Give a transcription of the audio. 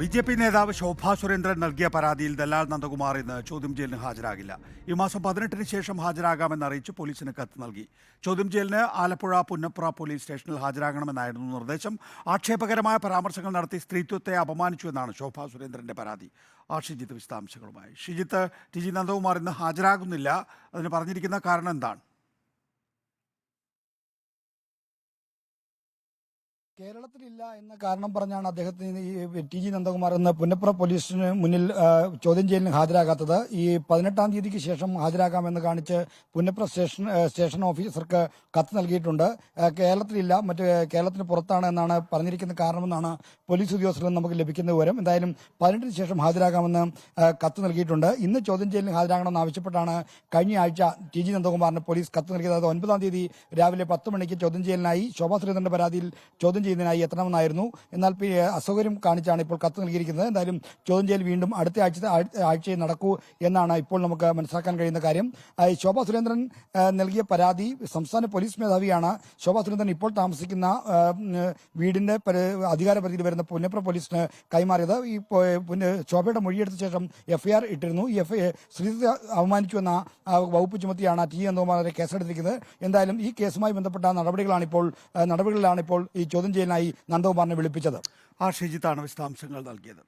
B J P നേതാവ് ശോഭാ സുരേന്ദ്രൻ നൽകിയ പരാതിയിൽ ദലാൽ നന്ദകുമാർ ഇന്ന് ചോദ്യം ചെയ്യലിന് ഹാജരാകില്ല. ഈ മാസം പതിനെട്ടിന് ശേഷം ഹാജരാകാമെന്ന് അറിയിച്ച് പോലീസിന് കത്ത് നൽകി. ചോദ്യം ചെയ്യലിന് ആലപ്പുഴ പുന്നപ്ര പോലീസ് സ്റ്റേഷനിൽ ഹാജരാകണമെന്നായിരുന്നു നിർദ്ദേശം. ആക്ഷേപകരമായ പരാമർശങ്ങൾ നടത്തി സ്ത്രീത്വത്തെ അപമാനിച്ചു എന്നാണ് ശോഭാ സുരേന്ദ്രന്റെ പരാതി. ആ ഷിജിത്ത് വിശദാംശങ്ങളുമായി. ഷിജിത്ത് ടി ജി നന്ദകുമാർ ഇന്ന് ഹാജരാകുന്നില്ല. അതിന് പറഞ്ഞിരിക്കുന്ന കാരണം എന്താണ്? കേരളത്തിലില്ല എന്ന കാരണം പറഞ്ഞാണ് അദ്ദേഹത്തിന് ഈ ടി ജി നന്ദകുമാർ എന്ന പുന്നപ്ര പോലീസിന് മുന്നിൽ ചോദ്യം ചെയ്യലിന് ഹാജരാകാത്തത്. ഈ പതിനെട്ടാം തീയതിക്ക് ശേഷം ഹാജരാകാമെന്ന് കാണിച്ച് പുന്നപ്ര സ്റ്റേഷൻ സ്റ്റേഷൻ ഓഫീസർക്ക് കത്ത് നൽകിയിട്ടുണ്ട്. കേരളത്തിലില്ല മറ്റ് കേരളത്തിന് പുറത്താണ് എന്നാണ് പറഞ്ഞിരിക്കുന്ന കാരണമെന്നാണ് പോലീസ് ഉദ്യോഗസ്ഥരിൽ നിന്ന് നമുക്ക് ലഭിക്കുന്ന വിവരം. എന്തായാലും പതിനെട്ടിന് ശേഷം ഹാജരാകാമെന്ന് കത്ത് നൽകിയിട്ടുണ്ട്. ഇന്ന് ചോദ്യം ചെയ്യലിന് ഹാജരാകണമെന്ന് ആവശ്യപ്പെട്ടാണ് കഴിഞ്ഞ ആഴ്ച ടി ജി നന്ദകുമാറിന് പോലീസ് കത്ത് നൽകിയത്. ഒൻപതാം തീയതി രാവിലെ പത്ത് മണിക്ക് ചോദ്യം ചെയ്യലിനായി ശോഭാ സുരേന്ദ്രന്റെ പരാതിയിൽ ചോദ്യം ചെയ്യുന്നതിനായി എത്തണമെന്നായിരുന്നു. എന്നാൽ അസൗകര്യം കാണിച്ചാണ് ഇപ്പോൾ കത്ത് നൽകിയിരിക്കുന്നത്. എന്തായാലും ചോദ്യം ചെയ്യൽ വീണ്ടും അടുത്ത ആഴ്ച ആഴ്ചയിൽ നടക്കൂ എന്നാണ് ഇപ്പോൾ നമുക്ക് മനസ്സിലാക്കാൻ കഴിയുന്ന കാര്യം. ശോഭാ സുരേന്ദ്രൻ നൽകിയ പരാതി സംസ്ഥാന പോലീസ് മേധാവിയാണ്. ശോഭാ സുരേന്ദ്രൻ ഇപ്പോൾ താമസിക്കുന്ന വീടിന്റെ അധികാരപരിധിയിൽ അധികാര പരിധിയിൽ വരുന്ന പുന്നപ്ര പോലീസിന് കൈമാറിയത്. ഈ ശോഭയുടെ മൊഴിയെടുത്ത ശേഷം എഫ്ഐആർ ഇട്ടിരുന്നു. ഈ എഫ് സ്ത്രീത്വത്തെ അവമാനിച്ചു എന്ന വകുപ്പ് ചുമത്തിയാണ് ടി എന്തോമാരെ കേസെടുത്തിരിക്കുന്നത്. എന്തായാലും ഈ കേസുമായി ബന്ധപ്പെട്ട നടപടികളാണ് ഇപ്പോൾ നടപടികളിലാണ് ഇപ്പോൾ ഈ ചോദ്യം ചെയ്യലിനായി നന്ദകുമാറിനെ വിളിപ്പിച്ചത്. ആ ഷിജിത്താണ് വിശദാംശങ്ങൾ നൽകിയത്.